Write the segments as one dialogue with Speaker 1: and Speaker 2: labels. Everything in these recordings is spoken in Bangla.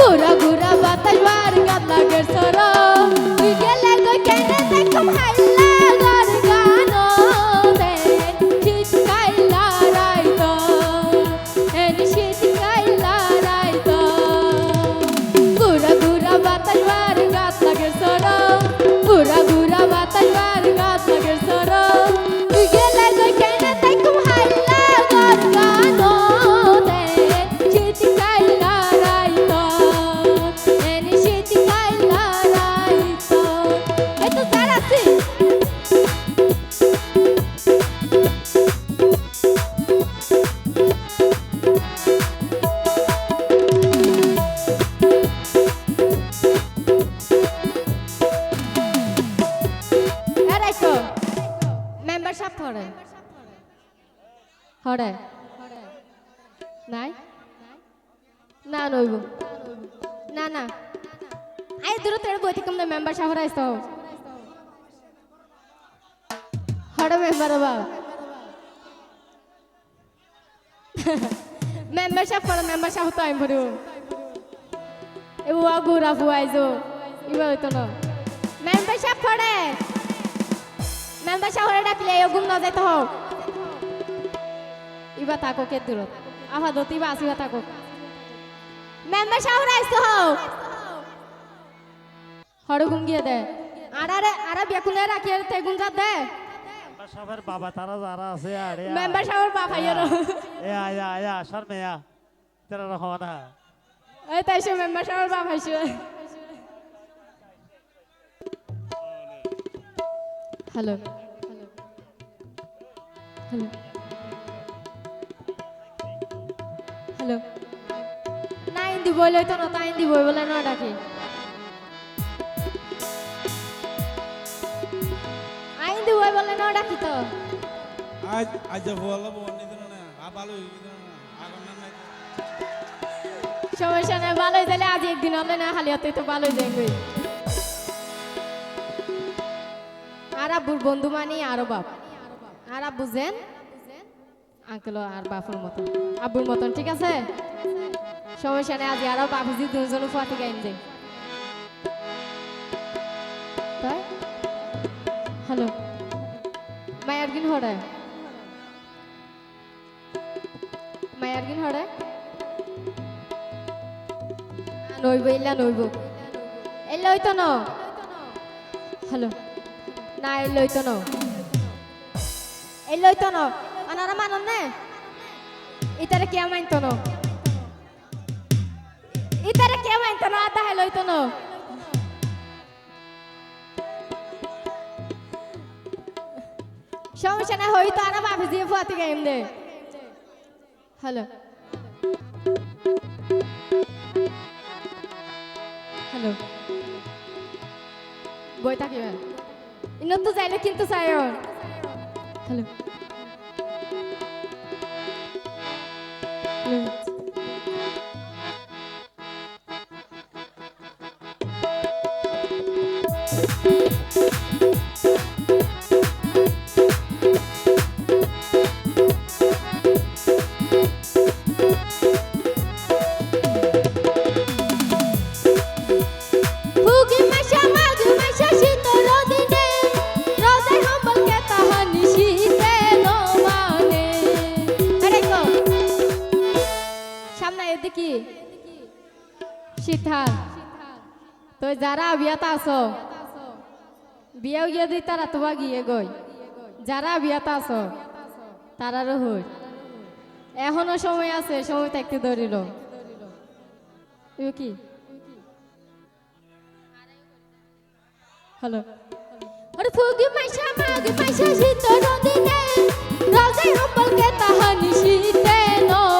Speaker 1: ঘুরা ঘুরা বাতাস মেম্বারশিপ হরে হরে নাই? না নইব। না না। আই দূর তেড় বইতে কম মেম্বারশিপ হরে আইতো হরে মেম্বার বা মেম্বারশিপ করে মেম্বারশিপ তো আইম ভরু এবার গুরা ফুয়াইজো ইবা হইতো না। মেম্বার শহরে ডাকলে এগুম ন হোক ইবা থাকো কে দূরত আভা দতি বা আসিবা থাকো। মেম্বার হড় গুম গিয়ে দে। আড়ারে আড়া বেকুনে রাখিয়ে তে গুম যা দে
Speaker 2: সবার বাবা তারা যারা আছে আরে
Speaker 1: মেম্বার শহর বা ভাইয়ের
Speaker 2: এ আয়া আয়া তেরা রহো না
Speaker 1: এই তাইছো মেম্বার শহর বা ভাইছো। Hello hello. হ্যালো। না হিন্দি বই লইতো না তা হিন্দি বই বলে না ডাকি। আইন্দি বই বলে না ডাকি তো।
Speaker 3: আজ আজ বলা বনি দিন না আবালো দিন না আগুন না নাই।
Speaker 1: সমস্যা নাই ভালোই তাহলে আজ একদিন হলে না খালি হতে তো ভালোই যাইবে। আর আব্বুর বন্ধু মানি আরও বাপ। আর আব্বু জেন? আঙ্কেল আর বাপুর মতন। আব্বুর মতন, ঠিক আছে? সমস্যা নেই আজ আরও বাপুজি দুজন ফুয়াতে গাইন তাই? হ্যালো। মায়ার গিন হরে? মায়ার গিন হরে? নইব ইল্লা নইব। এল্লা হইতো ন? হ্যালো। না এল্লা হইতো ন। এল্লা হইতো ন আনারা মানন নে। ইতারে কে মাইতো ন ইতারে কে মাইতো ন আদা হেল হইতো ন সমস্যা নাই হইতো আনা বাপি দিয়ে ফুয়াতে গাইম দে। হ্যালো হ্যালো বই থাকিবে ইন তো যাইলে, কিন্তু চাই হ্যালো ফুগি শীতাল তো যারা বিয়াতে আছো, বিয়াও গিয়ে দিই তারা তোমা গিয়ে গই। যারা বিয়াতে আছো তারারও হই এখনও সময় আছে, সময় থাকতে ধরিল। কি হ্যালো। আরে ফুগি মাইশা, মাগ মাইশা শীত নদিনে রাজে হম্বলকে তাহানি শীতে নো মানে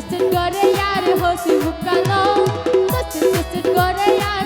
Speaker 1: twisted, got a yard, a horsey, hook along. Twisted, twisted, got a yard.